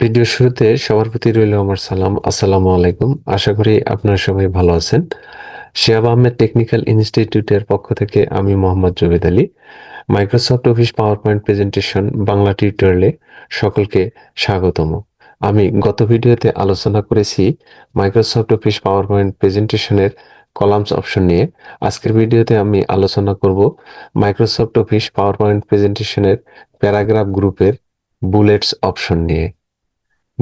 Video শুরুতে সবার প্রতি রইল আমার সালাম। আসসালামু আলাইকুম। আশা করি আপনারা সবাই ভালো আছেন। শিয়াব আহমেদ টেকনিক্যাল ইনস্টিটিউটের পক্ষ থেকে আমি Mohammad Jabed Ali. Microsoft Office PowerPoint presentation Bangla টিউটোরিয়ালে সকলকে স্বাগতম। আমি গত ভিডিওতে আলোচনা করেছি মাইক্রোসফট অফিস পাওয়ার পয়েন্ট প্রেজেন্টেশনের কলামস অপশন নিয়ে। আজকের ভিডিওতে আমি আলোচনা করব মাইক্রোসফট অফিস পাওয়ার পয়েন্ট প্রেজেন্টেশনের প্যারাগ্রাফ গ্রুপের বুলেটস অপশন নিয়ে।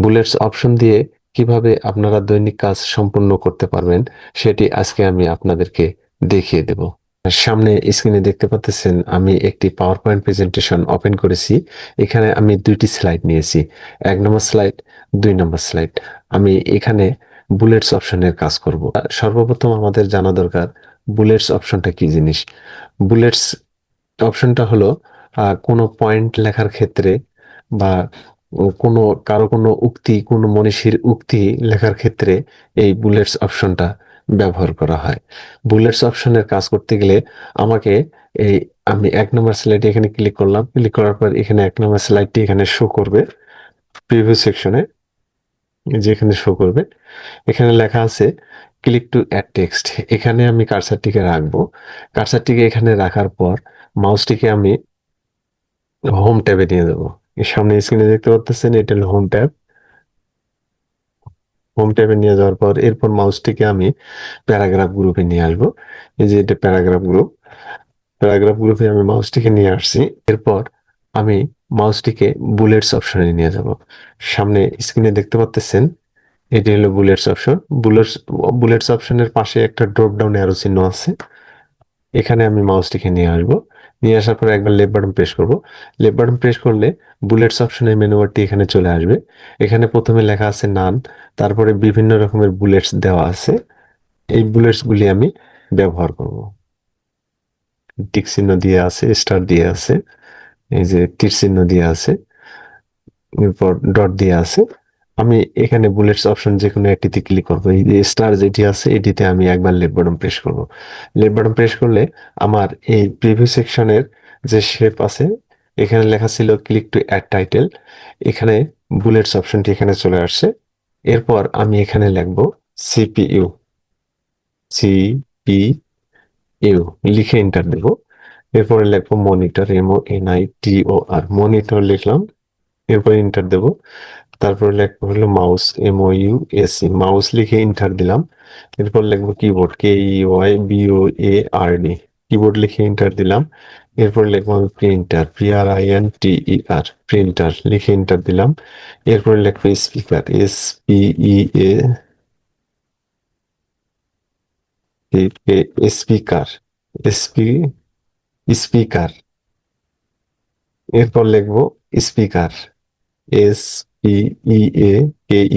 বুলেটস অপশন দিয়ে কীভাবে আপনারা দৈনিক কাজ সম্পূর্ণ করতে পারবেন, সেটি আজকে আমি আপনাদেরকে দেখিয়ে দেব। সামনে স্ক্রিনে দেখতে পাচ্ছেন, আমি একটি পাওয়ার পয়েন্ট প্রেজেন্টেশন ওপেন করেছি। এখানে আমি দুইটি স্লাইড নিয়েছি। এক নম্বর স্লাইড দুই নম্বর স্লাইড আমি এখানে বুলেটস অপশনের কাজ করব। সর্বপ্রথম আমাদের জানা দরকার, বুলেটস অপশনটা কি জিনিস? বুলেটস অপশনটা হলো কোনো পয়েন্ট লেখার ক্ষেত্রে বা কোনো, কারও কোনো উক্তি, কোনো মনীষীর উক্তি লেখার ক্ষেত্রে এই বুলেটস অপশনটা ব্যবহার করা হয়। বুলেটস অপশনের কাজ করতে গেলে আমাকে এই, আমি এক নম্বর স্লাইডে এখানে ক্লিক করলাম। ক্লিক করার পর এখানে এক নম্বর স্লাইডটি এখানে শো করবে। প্রিভিউ সেকশনে যেখানে শো করবে। এখানে লেখা আছে ক্লিক টু অ্যাড টেক্সট এখানে আমি কার্সারটিকে রাখব। কার্সারটিকে এখানে রাখার পর মাউসটিকে আমি হোম ট্যাবে নিয়ে এর সামনে স্ক্রিনে দেখতে পাচ্ছেন এটা হলো হোম ট্যাব হোম ট্যাবে নিয়ে যাওয়ার পর এরপর মাউসটিকে আমি প্যারাগ্রাফ গ্রুপে নিয়ে আসব। এই যে এটা প্যারাগ্রাফ গ্রুপ প্যারাগ্রাফ গ্রুপে আমি মাউসটিকে নিয়ে আসছি। এরপর আমি মাউসটিকে বুলেটস অপশনে নিয়ে যাব। সামনে স্ক্রিনে দেখতে পাচ্ছেন এটি হলো বুলেটস অপশন বুলেটস বুলেটস অপশনের পাশে একটা ড্রপ ডাউন অ্যারো চিহ্ন আছে। এখানে আমি মাউসটিকে নিয়ে আসব। নিয়ে আসার পর একবার লেফট বাটন প্রেস করব। লেফট বাটন প্রেস করলে বুলেটস অপশনের মেনু বারটি এখানে চলে আসবে। এখানে প্রথমে লেখা আছে নান তারপরে বিভিন্ন রকমের বুলেটস দেওয়া আছে। এই বুলেটস গুলি আমি ব্যবহার করব। টিক চিহ্ন দিয়ে আছে স্টার দিয়ে আছে, এই যে তীর চিহ্ন দিয়ে আছে, এরপর ডট দিয়ে আছে। আমি এখানে বুলেটস অপশন যে কোনো একটিতে ক্লিক করব। এই যে স্টার যেটি আছে, এটিতে আমি একবার লেফট বাটন প্রেস করব। লেফট বাটন প্রেস করলে আমার এই প্রিভিউ সেকশনের যে শেপ আছে, এখানে লেখা ছিল ক্লিক টু অ্যাড টাইটেল এখানে বুলেটস অপশনটি এখানে চলে আসছে। এরপর আমি এখানে লিখব সিপিইউ সিপিইউ লিখে এন্টার দেব। এরপরে লিখব monitor M O N I T O R monitor লিখলাম। এরপর এন্টার দেব। তারপর লিখব হলো mouse M O U S mouse লিখে এন্টার দিলাম। এরপর লিখব keyboard K E Y B O A R D keyboard লিখে এন্টার দিলাম। এরপর লিখব আমি printer P R I N T E R printer লিখে এন্টার দিলাম। এরপর লিখব speaker S P E A speaker S P speaker এরপর লিখব speaker S E A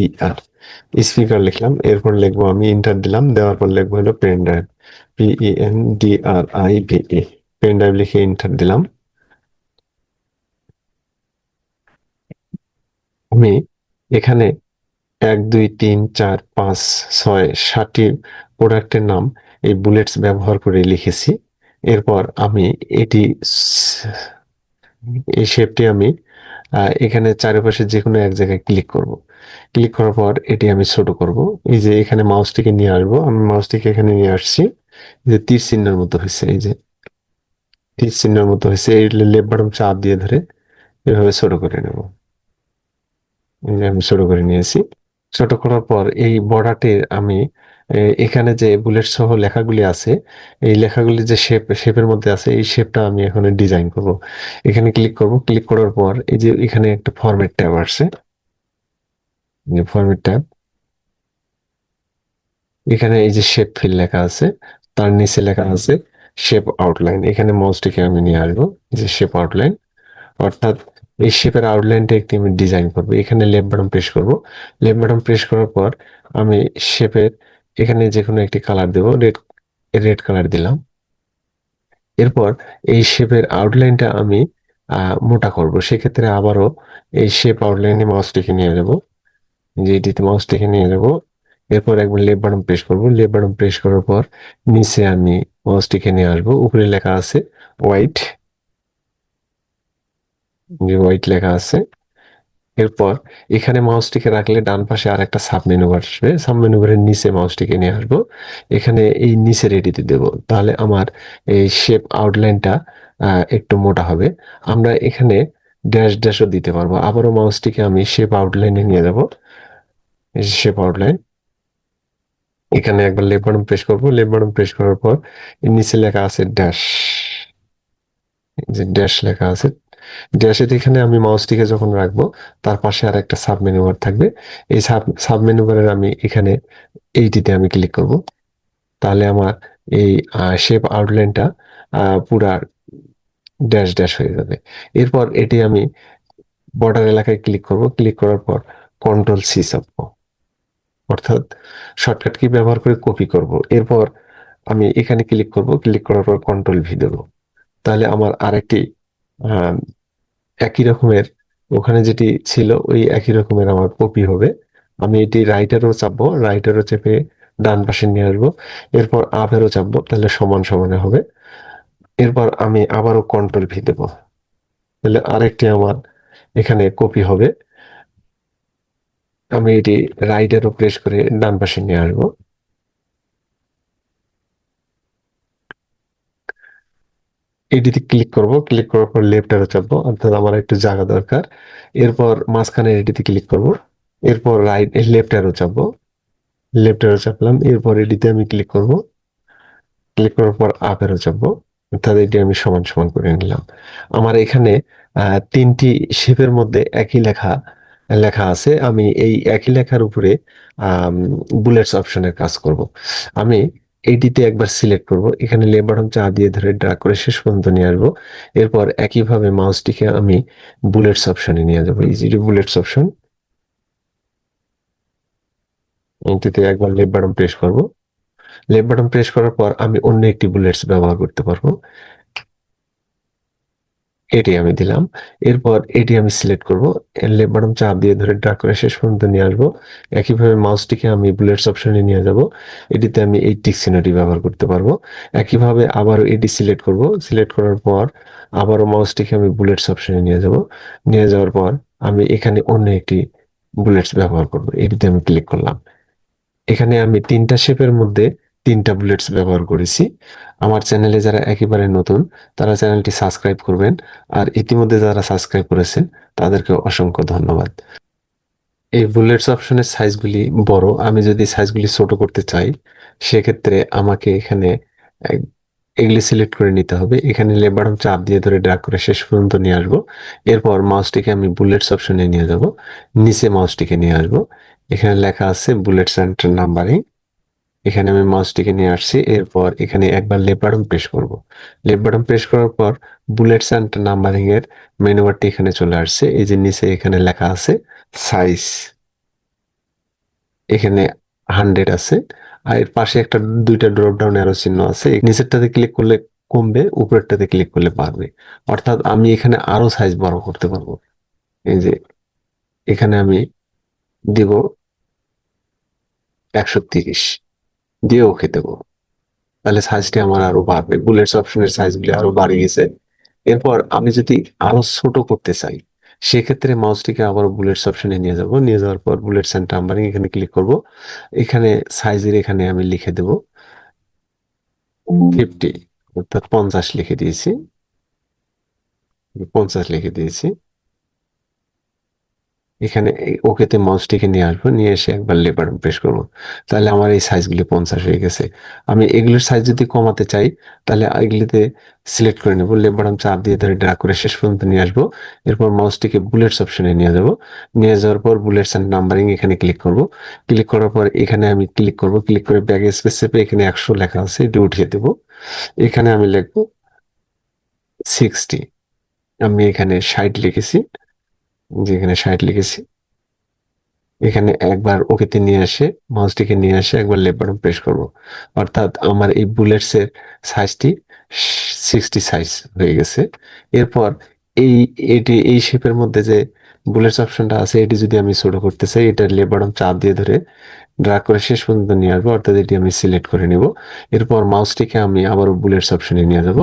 E R speaker লিখলাম, এরপর লিখব আমি ইন্টার দিলাম, দেওয়ার পর লিখব হলো pen drive P D R I V pen drive লিখে ইন্টার দিলাম। আমি এখানে এক, দুই, তিন, চার, পাঁচ, ছয়, সাতটি প্রোডাক্টের নাম এই বুলেটস ব্যবহার করে লিখেছি। এরপর আমি এটি এই শেপটি আমি এখানে চারিপাশে যে কোনো এক জায়গায় ক্লিক করব। ক্লিক করার পর এটি আমি ছোট করব। এই যে এখানে মাউসটিকে নিয়ে আসব। আমি মাউসটিকে এখানে নিয়ে আসছি। যে তীর চিহ্নের মতো হয়েছে, এই যে তীর চিহ্নের মতো হয়েছে। এই লেফট বাটন চাপ দিয়ে ধরে এভাবে ছোট করে নেব। এই যে আমি ছোট করে নিয়েছি। ছোট করার পর এই বর্ডারটির আমি এখানে যে বুলেট সহ লেখাগুলি আছে, এই লেখাগুলি যে শেপ শেপের মধ্যে আছে, এই শেপটা আমি এখন ডিজাইন করব। এখানে ক্লিক করব। ক্লিক করার পর এই যে এখানে একটা ফরম্যাট ট্যাব আসছে। ফরম্যাট ট্যাব এখানে এই যে শেপ ফিল লেখা আছে, তার নিচে লেখা আছে শেপ আউটলাইন এখানে মাউসটিকে আমি নিয়ে আসব যে শেপ আউটলাইন অর্থাৎ এই শেপের আউটলাইনটা একটি আমি ডিজাইন করব। এখানে লেফট বাটন প্রেস করব। লেফট বাটন প্রেস করার পর আমি শেপের এখানে যে কোনো একটি কালার দেব রেড রেড কালার দিলাম। এরপর এই শেপের আউটলাইনটা আমি মোটা করব। সেক্ষেত্রে আবারও এই শেপ আউটলাইনে মাউসটিকে নিয়ে যাব। যে এটিতে মাউসটিকে নিয়ে যাব। এরপর একবার লেফট বাটন প্রেস করব। লেফট বাটন প্রেস করার পর নিচে আমি মাউসটিকে নিয়ে আসব। উপরে লেখা আছে হোয়াইট যে হোয়াইট লেখা আছে। এরপর এখানে মাউসটিকে রাখলে ডান পাশে আর একটা সাব আসবে সাব নিচে মাউসটিকে নিয়ে আসব। এখানে এই নিচে রেডিতে দেব। তাহলে আমার এই শেপ আউটলাইনটা একটু মোটা হবে। আমরা এখানে ড্যাশ ড্যাশও দিতে পারব। আবারও মাউসটিকে আমি শেপ আউটলাইনে নিয়ে যাব। শেপ আউটলাইন এখানে একবার লেফট বাটন প্রেস করব। লেফট বাটন প্রেস করার পর নিচে লেখা আছে ড্যাশ যে ড্যাশ লেখা আছে ড্যাশের এখানে আমি মাউসটিকে যখন রাখব, তার পাশে আর একটা সাব মেনু বার থাকবে। এই সাব সাব মেনু বারের আমি এখানে এইটিতে আমি ক্লিক করব। তাহলে আমার এই শেপ আউটলাইনটা পুরা ড্যাশ ড্যাশ হয়ে যাবে। এরপর এটি আমি বর্ডার এলাকায় ক্লিক করব। ক্লিক করার পর কন্ট্রোল সি চাপবো। অর্থাৎ শর্টকাট কি ব্যবহার করে কপি করব। এরপর আমি এখানে ক্লিক করব। ক্লিক করার পর কন্ট্রোল ভি দেবো তাহলে আমার আরেকটি একই রকমের, ওখানে যেটি ছিল ওই একই রকমের আমার কপি হবে। আমি এটি রাইটারও চাপবো রাইটারও চেপে ডান পাশে নিয়ে আসব। এরপর আপেরও চাপবো, তাহলে সমান সমানে হবে। এরপর আমি আবারও কন্ট্রোল ভি দেবো। তাহলে আরেকটি আমার এখানে কপি হবে। আমি এটি রাইটারও প্রেস করে ডান পাশে নিয়ে আসব। এটিতে ক্লিক করব। ক্লিক করার পর লেফট চাপবো। অর্থাৎ আমার একটু জায়গা দরকার। এরপর মাঝখানে এটিতে ক্লিক করব। এরপর রাইট লেফট চাপবো। লেফট চাপলাম। এরপর এটিতে আমি ক্লিক করব। ক্লিক করার পর আপ চাপবো। অর্থাৎ এটি আমি সমান সমান করে নিলাম। আমার এখানে তিনটি শেপের মধ্যে একই লেখা লেখা আছে। আমি এই একই লেখার উপরে বুলেটস অপশনের কাজ করব। আমি এইটিতে একবার সিলেক্ট করব। এখানে লেফট বাটন চা দিয়ে ধরে ড্রাগ করে শেষ পর্যন্ত নিয়ে আসব। এরপর একইভাবে মাউসটিকে আমি বুলেটস অপশনে নিয়ে যাব। ইজি বুলেটস অপশন এটিতে একবার লেফট বাটন প্রেস করব। লেফট বাটন প্রেস করার পর আমি অন্য একটি বুলেটস ব্যবহার করতে পারব। এটি আমি দিলাম। এরপর এটি আমি সিলেক্ট করব। লেফট বাটন চাপ দিয়ে ধরে ড্রাগ করে শেষ পর্যন্ত নিয়ে আসব। একইভাবে মাউসটিকে আমি বুলেটস অপশনে নিয়ে যাব। এটিতে আমি এই টিক চিহ্নটি ব্যবহার করতে পারব। একইভাবে আবারও এটি সিলেক্ট করব। সিলেক্ট করার পর আবারও মাউসটিকে আমি বুলেটস অপশনে নিয়ে যাব। নিয়ে যাওয়ার পর আমি এখানে অন্য একটি বুলেটস ব্যবহার করব। এটিতে আমি ক্লিক করলাম। এখানে আমি তিনটা শেপের মধ্যে তিনটা বুলেটস ব্যবহার করেছি। আমার চ্যানেলে যারা একেবারে নতুন, তারা চ্যানেলটি সাবস্ক্রাইব করবেন। আর ইতিমধ্যে যারা সাবস্ক্রাইব করেছেন, তাদেরকে অসংখ্য ধন্যবাদ। এই বুলেটস অপশনের সাইজগুলি বড়। আমি যদি সাইজগুলি ছোট করতে চাই, সেক্ষেত্রে আমাকে এখানে এগুলি সিলেক্ট করে নিতে হবে। এখানে বাটন চাপ দিয়ে ধরে ড্রাগ করে শেষ পর্যন্ত নিয়ে আসব। এরপর মাউসটিকে আমি বুলেটস অপশনে নিয়ে যাব। নিচে মাউসটিকে নিয়ে আসব। এখানে লেখা আছে বুলেটস অ্যান্ড নাম্বারিং এখানে আমি মাউসটিকে নিয়ে আসছি। এরপর এখানে একবার লেফট বাটন প্রেস করব। লেফট বাটন প্রেস করার পর বুলেটস অ্যান্ড নাম্বারিং এর মেনু বারটি এখানে চলে আসছে। এই যে নিচে এখানে লেখা আছে সাইজ এখানে হান্ড্রেড আছে। আর এর পাশে একটা দুইটা ড্রপ ডাউন অ্যারো চিহ্ন আছে। নিচেরটাতে ক্লিক করলে কমবে, উপরেরটাতে ক্লিক করলে বাড়বে। অর্থাৎ আমি এখানে আরও সাইজ বড় করতে পারব। এই যে এখানে আমি দিব একশো তিরিশ। দিয়ে ওকে দেবো তাহলে সাইজটি আমার আরও বাড়বে। বুলেটস অপশনের সাইজগুলি আরও বাড়ে গেছে। এরপর আমি যদি আরও ছোট করতে চাই, সেক্ষেত্রে মাউসটিকে আবার বুলেটস অপশনে নিয়ে যাব। নিয়ে যাওয়ার পর বুলেটস অ্যান্ড নাম্বারিং এখানে ক্লিক করব। এখানে সাইজের এখানে আমি লিখে দেব ফিফটি অর্থাৎ পঞ্চাশ লিখে দিয়েছি। পঞ্চাশ লিখে দিয়েছি। এখানে ওকেতে মাউসটিকে নিয়ে আসব, নিয়ে এসে একবার লেবার প্রেস করব। তাহলে আমার এই সাইজগুলি পঞ্চাশ হয়ে গেছে। আমি এগুলোর সাইজ যদি কমাতে চাই, তাহলে এগুলিতে সিলেক্ট করে নেব। লেবার চাপ দিয়ে ধরে ড্রা করে শেষ পর্যন্ত নিয়ে আসব। এরপর মাউসটিকে বুলেটস অপশনে নিয়ে যাব। নিয়ে যাওয়ার পর বুলেটস অ্যান্ড নাম্বারিং এখানে ক্লিক করব। ক্লিক করার পর এখানে আমি ক্লিক করব। ক্লিক করে ব্যাগ স্পেস চেপে এখানে একশো লেখা আছে, এটি উঠিয়ে দেবো। এখানে আমি লিখব সিক্সটি। আমি এখানে ষাট লিখেছি। যেখানে ষাট লিখেছি। এখানে একবার ওকেতে নিয়ে আসে, মাউসটিকে নিয়ে আসে, একবার লেফট বাটন প্রেস করব। অর্থাৎ আমার এই বুলেটস এর সাইজটি সিক্সটি সাইজ হয়ে গেছে। এরপর এই, এটি, এই শেপের মধ্যে যে বুলেটস অপশনটা আছে, এটি যদি আমি ছোট করতে চাই, এটা লেফট বাটন চাপ দিয়ে ধরে ড্রাগ করে শেষ পর্যন্ত নিয়ে আসব। অর্থাৎ এটি আমি সিলেক্ট করে নিব। এরপর মাউসটিকে আমি আবারও বুলেটস অপশনে নিয়ে যাব।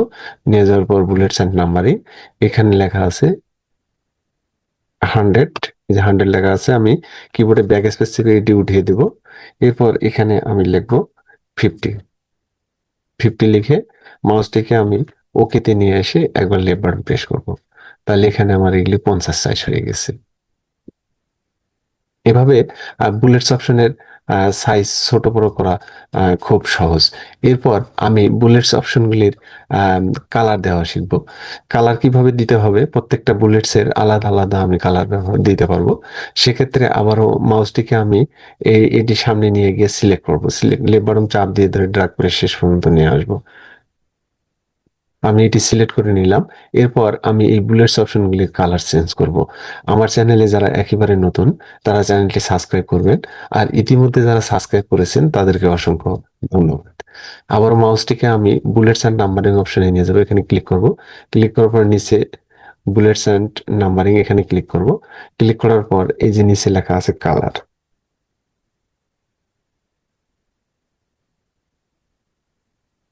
নিয়ে যাওয়ার পর বুলেটস অ্যান্ড নাম্বারিং। এখানে লেখা আছে হান্ড্রেড এই যে হান্ড্রেড লেখা আছে, আমি কিবোর্ডে ব্যাক স্পেস থেকে এটি উঠিয়ে দেব। এরপর এখানে আমি লিখব ফিফটি ফিফটি লিখে মাউসটিকে আমি ওকেতে নিয়ে এসে একবার লেফট বাটন প্রেস করব। তাহলে এখানে আমার এগুলি পঞ্চাশ সাইজ হয়ে গেছে। এভাবে বুলেটস অপশনের সাইজ ছোট বড় করা খুব সহজ। এরপর আমি বুলেটস অপশনগুলির কালার দেওয়া শিখব। কালার কীভাবে দিতে হবে? প্রত্যেকটা বুলেটসের আলাদা আলাদা আমি কালার দিতে পারব। সেক্ষেত্রে আবারও মাউসটিকে আমি এই, এটি সামনে নিয়ে গিয়ে সিলেক্ট করব। সিলেক্ট লেফট চাপ দিয়ে ধরে ড্রাগ করে শেষ পর্যন্ত নিয়ে আসব। আমি এটি সিলেক্ট করে নিলাম। এরপর আমি এই বুলেটস অপশনগুলির কালার চেঞ্জ করব। আমার চ্যানেলে যারা একেবারে নতুন, তারা চ্যানেলটি সাবস্ক্রাইব করবেন। আর ইতিমধ্যে যারা সাবস্ক্রাইব করেছেন, তাদেরকে অসংখ্য ধন্যবাদ। আবার মাউসটিকে আমি বুলেটস অ্যান্ড নাম্বারিং অপশনে নিয়ে যাব, এখানে ক্লিক করব। ক্লিক করার পর নিচে বুলেটস অ্যান্ড নাম্বারিং এখানে ক্লিক করব। ক্লিক করার পর এই যে নিচে লেখা আছে কালার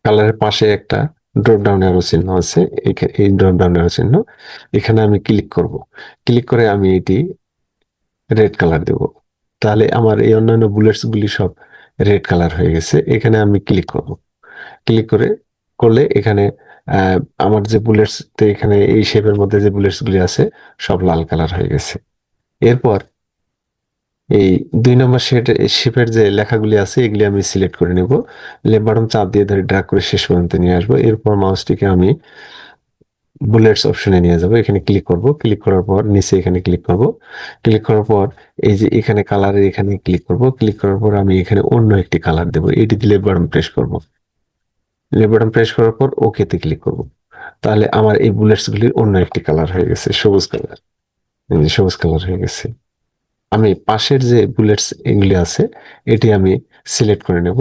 কালারের পাশে একটা ড্রপ ডাউন অ্যারো চিহ্ন আছে এই ড্রপ ডাউন অ্যারো চিহ্ন, এখানে আমি ক্লিক করব। ক্লিক করে আমি এটি রেড কালার দেব। তাহলে আমার এই অন্যান্য বুলেটস গুলি সব রেড কালার হয়ে গেছে, এখানে আমি ক্লিক করব। ক্লিক করে, করলে এখানে আমার যে বুলেটস এখানে এই শেপের মধ্যে যে বুলেটস গুলি আছে, সব লাল কালার হয়ে গেছে। এরপর এই দুই নম্বর শেড শেপের যে লেখাগুলি আছে, এগুলি আমি সিলেক্ট করে নেব। লেফট বাটন চাপ দিয়ে ধরে ড্রাগ করে শেষ পর্যন্ত নিয়ে আসব। এরপর মাউসটিকে আমি বুলেটস অপশনে নিয়ে যাব। এখানে ক্লিক করব। ক্লিক করার পর নিচে এখানে ক্লিক করব। ক্লিক করার পর এই যে এখানে কালারের এখানে ক্লিক করব। ক্লিক করার পর আমি এখানে অন্য একটি কালার দেব। এটি দিলে বাটন প্রেস করব। লেফট বাটন প্রেস করার পর ওকেতে ক্লিক করব। তাহলে আমার এই বুলেটস গুলির অন্য একটি কালার হয়ে গেছে। সবুজ কালার সবুজ কালার হয়ে গেছে। আমি পাশের যে বুলেটস এগুলি আছে, এটি আমি সিলেক্ট করে নেব।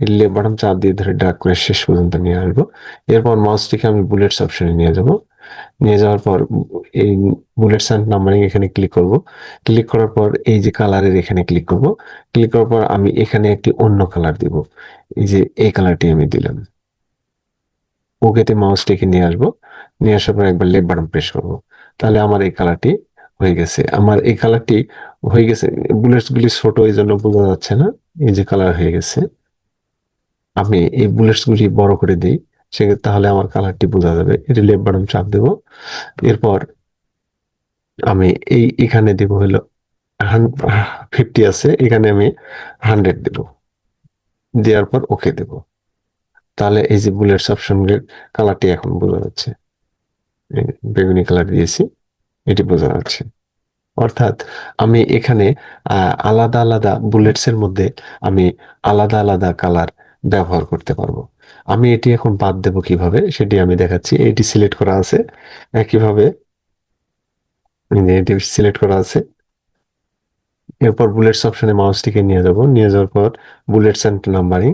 লেফট বাটন চাপ দিয়ে ধরে ড্রাগ করে শেষ পর্যন্ত নিয়ে আসব। এরপর মাউসটিকে আমি বুলেটস অপশনে নিয়ে যাব। নিয়ে যাওয়ার পর এই বুলেটস অ্যান্ড নাম্বারিং এখানে ক্লিক করব। ক্লিক করার পর এই যে কালারের এখানে ক্লিক করব। ক্লিক করার পর আমি এখানে একটি অন্য কালার দিব। এই যে এই কালারটি আমি দিলাম। ওকেতে মাউসটিকে নিয়ে আসব। নিয়ে আসার পর একবার লেফট বাটন প্রেস করব। তাহলে আমার এই কালারটি হয়ে গেছে। আমার এই কালারটি হয়ে গেছে। বুলেটস গুলি ছোট এই জন্য বোঝা যাচ্ছে না। এই যে কালার হয়ে গেছে। আমি এই বুলেটস গুলি বড় করে দিই সেক্ষেত্রে তাহলে আমার কালারটি বোঝা যাবে। এটি লেফট বাটন চাপ দেব। এরপর আমি এই, এখানে দেব হলো ফিফটি আছে। এখানে আমি হান্ড্রেড দেব। দেওয়ার পর ওকে দেব। তাহলে এই যে বুলেটস অপশনের কালারটি এখন বোঝা যাচ্ছে। বেগুনি কালার দিয়েছি। এটি বোঝা যাচ্ছে। অর্থাৎ আমি এখানে আলাদা আলাদা বুলেটস এর মধ্যে আমি আলাদা আলাদা কালার ব্যবহার করতে পারব। আমি এটি এখন বাদ দেব কীভাবে, সেটি আমি দেখাচ্ছি। এটি সিলেক্ট করা আছে। একইভাবে এটি সিলেক্ট করা আছে। এরপর বুলেটস অপশনে মাউসটিকে নিয়ে যাব। নিয়ে যাওয়ার পর বুলেটস অ্যান্ড নাম্বারিং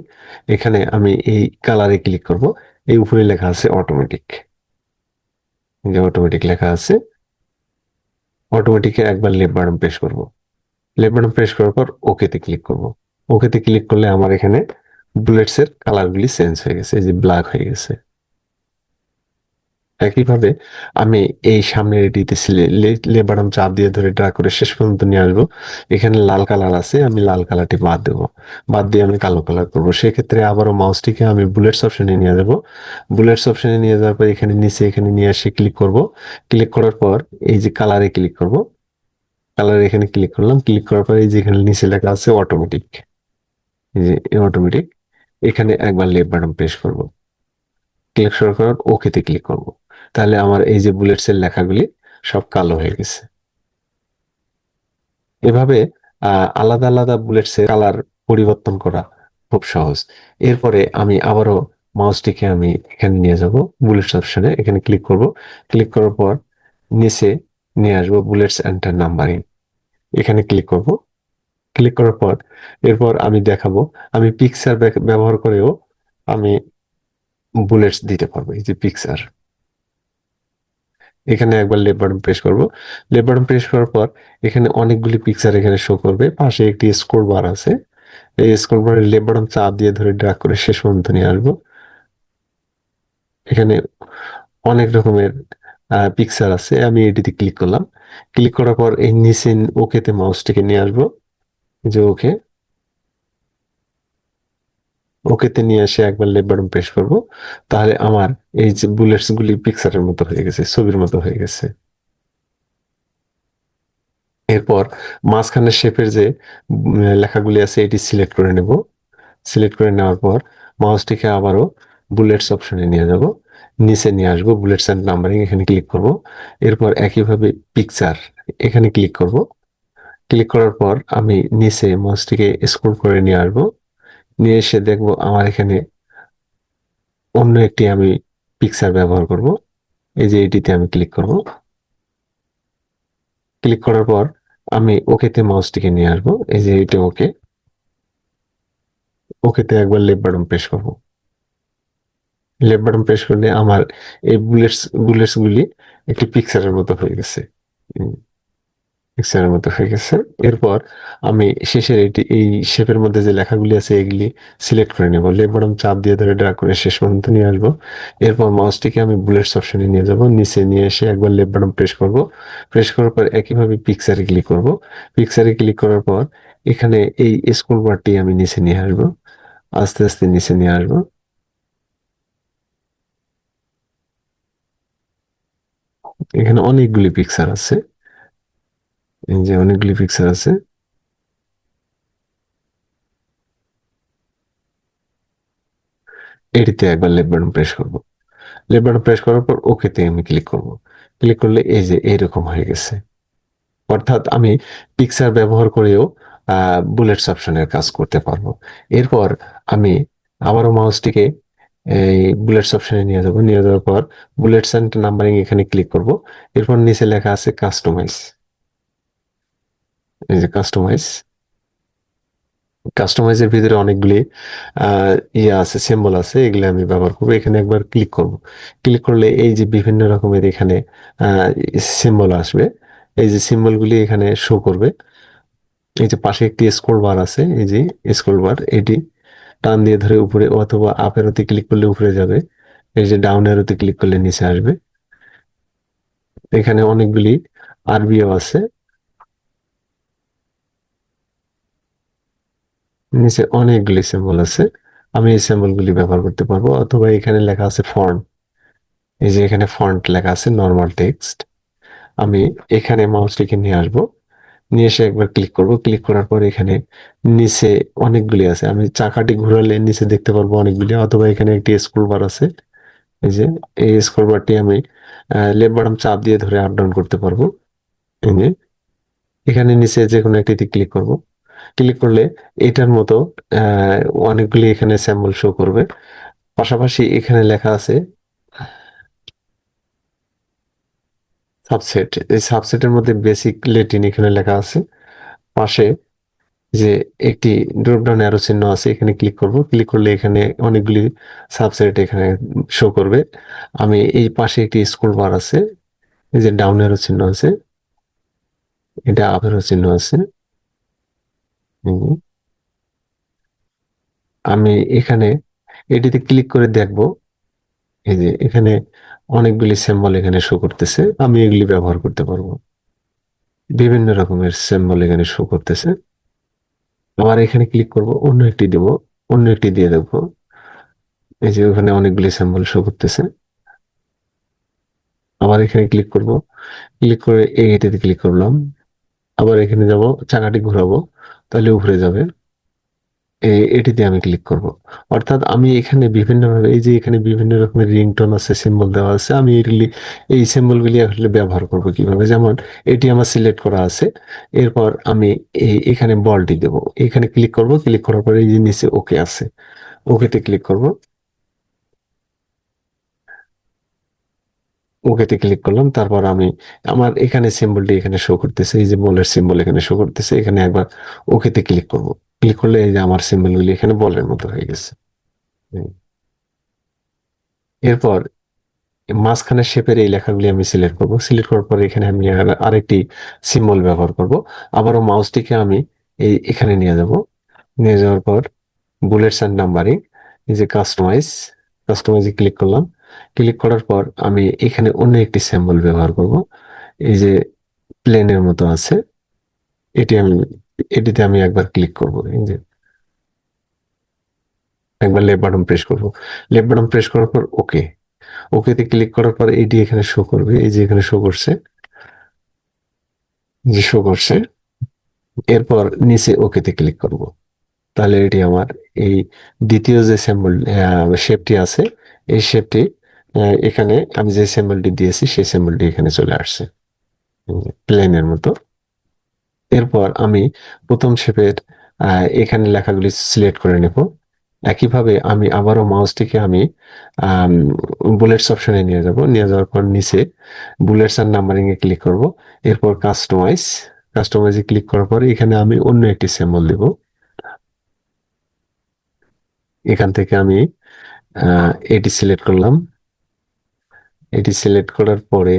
এখানে আমি এই কালারে ক্লিক করব। এই উপরে লেখা আছে অটোমেটিক যে অটোমেটিক লেখা আছে। অটোমেটিকে একবার লেফট বাটন প্রেস করব। লেফট বাটন প্রেস করার পর ওকেতে ক্লিক করব। ওকেতে ক্লিক করলে আমার এখানে বুলেটস এর কালারগুলি চেঞ্জ হয়ে গেছে, এই যে ব্ল্যাক হয়ে গেছে। একইভাবে আমি এই সামনের এটিতে লে বাটন চাপ দিয়ে ধরে ড্রা করে শেষ পর্যন্ত নিয়ে আসব। এখানে লাল কালার আছে, আমি লাল কালারটি বাদ দেবো। বাদ দিয়ে আমি কালো কালার করব। সেক্ষেত্রে আবারও মাউসটিকে আমি বুলেটস অপশনে নিয়ে যাব বুলেটস অপশনে নিয়ে যাওয়ার পর এখানে নিচে এখানে নিয়ে আসে ক্লিক করব। ক্লিক করার পর এই যে কালারে ক্লিক করব। কালার এখানে ক্লিক করলাম। ক্লিক করার পর এই যে এখানে নিচে লেখা আছে অটোমেটিক এই যে অটোমেটিক এখানে একবার লেফট বাটন প্রেস করব। ক্লিক করার পর ওকেতে ক্লিক করব। তাহলে আমার এই যে বুলেটস এর লেখাগুলি সব কালো হয়ে গেছে। এভাবে আলাদা আলাদা বুলেটস এর কালার পরিবর্তন করা খুব সহজ। এরপরে আমি আবারও মাউসটিকে আমি এখানে নিয়ে যাব বুলেটস অপশনে এখানে ক্লিক করব। ক্লিক করার পর নিচে নিয়ে আসব বুলেটস অ্যান্ড নাম্বারিং এখানে ক্লিক করব। ক্লিক করার পর এরপর আমি দেখাবো, আমি পিকচার ব্যবহার করেও আমি বুলেটস দিতে পারব, এই যে পিকচার এখানে একবার লেফট বাটন প্রেস করব। লেফট বাটন প্রেস করার পর এখানে অনেকগুলি পিকচার এখানে শো করবে। পাশে একটি স্কোর বার আছে। এই স্কোর বারের লেফট বাটন চাপ দিয়ে ধরে ড্রাগ করে শেষ পর্যন্ত নিয়ে আসব। এখানে অনেক রকমের পিকচার আছে। আমি এটিতে ক্লিক করলাম। ক্লিক করার পর এই নিচে ওকেতে মাউসটিকে নিয়ে আসব। যে ওকে ওকেতে নিয়ে এসে একবার লেফট বাটন প্রেস করব, তাহলে আমার এই যে বুলেটস গুলি পিকচারের মতো হয়ে গেছে, ছবির মতো হয়ে গেছে। এরপর মাঝখানের শেপের যে লেখাগুলি আছে, এটি সিলেক্ট করে নেব। সিলেক্ট করে নেওয়ার পর মাউসটিকে আবারও বুলেটস অপশনে নিয়ে যাব। নিচে নিয়ে আসব বুলেটস অ্যান্ড নাম্বারিং এখানে ক্লিক করব। এরপর একইভাবে পিকচার এখানে ক্লিক করব। ক্লিক করার পর আমি নিচে মাউসটিকে স্ক্রল করে নিয়ে আসব। নিয়ে এসে দেখব আমার এখানে অন্য একটি আমি পিকচার ব্যবহার করব। এই যে এটিতে আমি ক্লিক করব। ক্লিক করার পর আমি ওকেতে মাউসটিকে নিয়ে আসব। এই যে এটা ওকে ওকেতে একবার লেফট বাটন প্রেস করব। লেফট বাটন প্রেস করলে আমার এই বুলেটস বুলেটসগুলি একটি পিকচারের মতো হয়ে গেছে। পিকচারের মতো হয়ে গেছে। এরপর আমি শেষের এটি, এই শেপের মধ্যে যে লেখাগুলি আছে, এগুলি সিলেক্ট করে নেব। লেফট বাটন চাপ দিয়ে ধরে ড্রাগ করে শেষ পর্যন্ত নিয়ে আসব। এরপর মাউসটিকে আমি বুলেটস অপশনে নিয়ে যাব। নিচে নিয়ে এসে একবার লেফট বাটন প্রেস করব। প্রেস করার পর একইভাবে পিকচারে ক্লিক করব। পিকচারে ক্লিক করার পর এখানে এই স্কুল বারটি আমি নিচে নিয়ে আসব। আস্তে আস্তে নিচে নিয়ে আসব। এখানে অনেকগুলি পিকচার আছে। এই যে অনেকগুলি পিকচার আছে। এটিতে একবার লেফট বাটন প্রেস করব। লেফট বাটন প্রেস করার পর ওকেতে আমি ক্লিক করব। ক্লিক করলে এই যে এইরকম হয়ে গেছে। অর্থাৎ আমি পিকচার ব্যবহার করেও বুলেটস অপশনের কাজ করতে পারব। এরপর আমি আবারও মাউসটিকে এই বুলেটস অপশনে নিয়ে যাব। নিয়ে যাওয়ার পর বুলেটস অ্যান্ড নাম্বারিং এখানে ক্লিক করব। এরপর নিচে লেখা আছে কাস্টমাইজ এই যে কাস্টমাইজ কাস্টমাইজের ভিতরে অনেকগুলি ইয়ে আছে সিম্বল আছে, এগুলো আমি ব্যবহার করব। এখানে একবার ক্লিক করব। ক্লিক করলে এই যে বিভিন্ন রকমের এখানে সিম্বল আসবে। এই যে সিম্বলগুলি এখানে শো করবে। এই যে পাশে একটি স্ক্রল বার আছে, এই যে স্ক্রল বার এটি টান দিয়ে ধরে উপরে অথবা আপ এরোতে ক্লিক করলে উপরে যাবে। এই যে ডাউন এরোতে ক্লিক করলে নিচে আসবে। এখানে অনেকগুলি আরবিও আছে। নিচে অনেকগুলি সিম্বল আছে। আমি এই সিম্বলগুলি ব্যবহার করতে পারব। অথবা এখানে লেখা আছে ফন্ট এই যে এখানে ফন্ট লেখা আছে নর্মাল টেক্সট আমি এখানে মাউসটিকে নিয়ে আসব। নিয়ে এসে একবার ক্লিক করব। ক্লিক করার পর এখানে নিচে অনেকগুলি আছে। আমি চাকাটি ঘোরালে নিচে দেখতে পারব অনেকগুলি। অথবা এখানে একটি স্ক্রল বার আছে। এই যে, এই স্ক্রল বারটি আমি লেফট বাটন চাপ দিয়ে ধরে আপ ডাউন করতে পারব। এই যে, এখানে নিচে যে কোনো একটিতে ক্লিক করব। ক্লিক করলে এটার মতো অনেকগুলি এখানে স্যাম্পল শো করবে। পাশাপাশি এখানে লেখা আছে সাবসেট এই সাবসেটের মধ্যে বেসিক লেটিন এখানে লেখা আছে। পাশে যে একটি ড্রপ ডাউন অ্যারো চিহ্ন আছে, এখানে ক্লিক করব। ক্লিক করলে এখানে অনেকগুলি সাবসেট এখানে শো করবে। আমি এই পাশে একটি স্কুল বার আছে, এই যে ডাউন অ্যারো চিহ্ন আছে, এটা আপ অ্যারো চিহ্ন আছে। আমি এখানে এটিতে ক্লিক করে দেখব। এই যে এখানে অনেকগুলি সিম্বল এখানে শো করতেছে। আমি এগুলি ব্যবহার করতে পারব। বিভিন্ন রকমের সিম্বল এখানে শো করতেছে। আবার এখানে ক্লিক করব, অন্য একটি দেব, অন্য একটি দিয়ে দেখব। এই যে ওখানে অনেকগুলি সিম্বল শো করতেছে। আবার এখানে ক্লিক করব। ক্লিক করে এই এটাতে ক্লিক করলাম। আবার এখানে যাব, চাকাটি ঘোরাবো। তাহলে উপরে যাবে। এটিতে আমি ক্লিক করব। অর্থাৎ আমি এখানে বিভিন্নভাবে, এই যে এখানে বিভিন্ন রকমের রিংটোন আছে সিম্বল দেওয়া আছে, আমি এগুলি এই সিম্বলগুলি আসলে ব্যবহার করব কীভাবে? যেমন, এটি আমার সিলেক্ট করা আছে। এরপর আমি এখানে বলটি দেব। এখানে ক্লিক করব। ক্লিক করার পরে এই যে নিচে ওকে আছে। ওকেতে ক্লিক করব। ওকেতে ক্লিক করলাম। তারপর আমি আমার এখানে সিম্বলটি এখানে শো করতেছে। এই যে বলের সিম্বল এখানে শো করতেছে। এখানে একবার ওকেতে ক্লিক করব। ক্লিক করলে এই যে আমার সিম্বলগুলি এখানে বলের মতো হয়ে গেছে। এরপর মাঝখানে শেপের এই লেখাগুলি আমি সিলেক্ট করব। সিলেক্ট করার পর এখানে আমি আর- আরেকটি সিম্বল ব্যবহার করব। আবারও মাউসটিকে আমি এই এখানে নিয়ে যাব। নিয়ে যাওয়ার পর বুলেটস অ্যান্ড নাম্বারিং এই যে কাস্টমাইজ কাস্টমাইজে ক্লিক করলাম। ক্লিক করার পর আমি এখানে অন্য একটি সিম্বল ব্যবহার করব। এই যে প্লেনের মতো আছে, এটি আমি, এটিতে আমি একবার ক্লিক করব। এই যে একবার লেফট বাটন প্রেস করব। লেফট বাটন প্রেস করার পর ওকে ওকেতে ক্লিক করার পর এটি এখানে শো করবে। এই যে এখানে শো করছে যে শো করছে, এরপর নিচে ওকেতে ক্লিক করব। তাহলে এটি আমার এই দ্বিতীয় যে সিম্বল শেপটি আছে, এই শেপটি এখানে আমি যে সিম্বলটি দিয়েছি, সেই সিম্বলটি এখানে চলে আসছে। প্লেনের মতো। এরপর আমি প্রথম শেপের এখানে লেখাগুলি সিলেক্ট করে নেব। একইভাবে আমি আবারও মাউসটিকে আমি বুলেটস অপশনে নিয়ে যাব। নিয়ে যাওয়ার পর নিচে বুলেটস আর নাম্বারিং এ ক্লিক করব। এরপর কাস্টমাইজ কাস্টমাইজে ক্লিক করার পর এখানে আমি অন্য একটি সিম্বল দেব। এখান থেকে আমি এটি সিলেক্ট করলাম। এটি সিলেক্ট করার পরে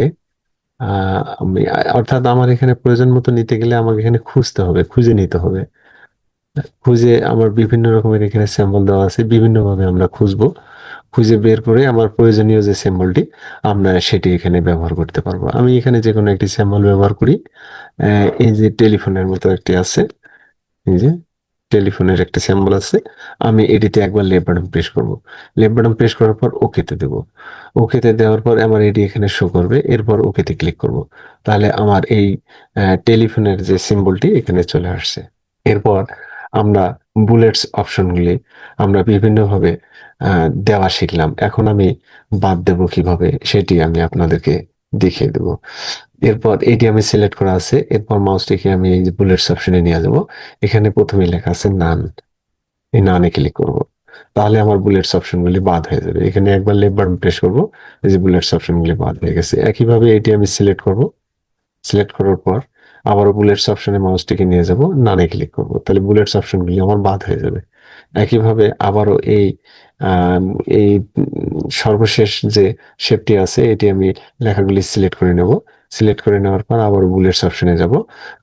আমি, অর্থাৎ আমার এখানে প্রয়োজন মতো নিতে গেলে আমাকে এখানে খুঁজতে হবে, খুঁজে নিতে হবে। খুঁজে আমার বিভিন্ন রকমের এখানে স্যাম্পল দেওয়া আছে, বিভিন্নভাবে আমরা খুঁজবো। খুঁজে বের করে আমার প্রয়োজনীয় যে স্যাম্পলটি আমরা সেটি এখানে ব্যবহার করতে পারব। আমি এখানে যে কোনো একটি স্যাম্পল ব্যবহার করি। এই যে টেলিফোনের মতো একটি আছে, এই যে টেলিফোনের একটা স্যাম্পল আছে, আমি এটিতে একবার লেফট বাটন প্রেস করব। লেফট বাটন প্রেস করার পর ওকেতে দেব। ওকেতে দেওয়ার পর আমার এটি এখানে শো করবে, এরপর ওকেতে ক্লিক করব। তাহলে আমার এই টেলিফোনের যে সিম্বলটি এখানে চলে আসছে। এরপর আমরা বুলেটস অপশনগুলি আমরা বিভিন্নভাবে দেওয়া শিখলাম। এখন আমি বাদ দেব কীভাবে, সেটি আমি আপনাদেরকে দেখিয়ে দেব। এরপর এটি আমি সিলেক্ট করা আছে। এরপর মাউসটিকে আমি এই যে বুলেটস অপশনে নিয়ে যাব। এখানে প্রথমে লেখা আছে নান এই নানে ক্লিক করব। তাহলে আমার বুলেটস অপশনগুলি বাদ হয়ে যাবে। এখানে একবার লেফট বাটন প্রেস করব। এই যে বুলেটস অপশনগুলি বাদ হয়ে গেছে। একইভাবে এটি আমি সিলেক্ট করব। সিলেক্ট করার পর আবারও বুলেটস অপশনে মাউসটিকে নিয়ে যাব। নানে ক্লিক করব। তাহলে বুলেটস অপশনগুলি আমার বাদ হয়ে যাবে। একইভাবে আবারও এই এই সর্বশেষ যে শেপটি আছে এটি আমি লেখাগুলি সিলেক্ট করে নেব। সিলেক্ট করে নেওয়ার পর আবার বুলেটস অপশনে যাব।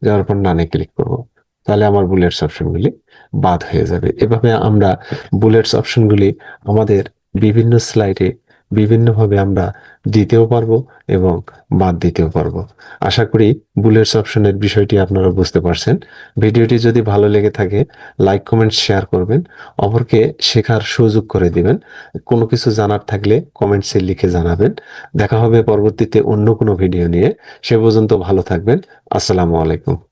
যাওয়ার পর নানে ক্লিক করব। তাহলে আমার বুলেটস অপশনগুলি বাদ হয়ে যাবে। এভাবে আমরা বুলেটস অপশনগুলি আমাদের বিভিন্ন স্লাইডে বিভিন্নভাবে আমরা দিতেও পারব এবং বাদ দিতেও পারব। আশা করি বুলেটস অপশনের বিষয়টি আপনারা বুঝতে পারছেন। ভিডিওটি যদি ভালো লেগে থাকে, লাইক, কমেন্ট, শেয়ার করবেন। অপরকে শেখার সুযোগ করে দিবেন। কোনো কিছু জানার থাকলে কমেন্টসে লিখে জানাবেন। দেখা হবে পরবর্তীতে অন্য কোনো ভিডিও নিয়ে। সে পর্যন্ত ভালো থাকবেন। আসসালামু আলাইকুম।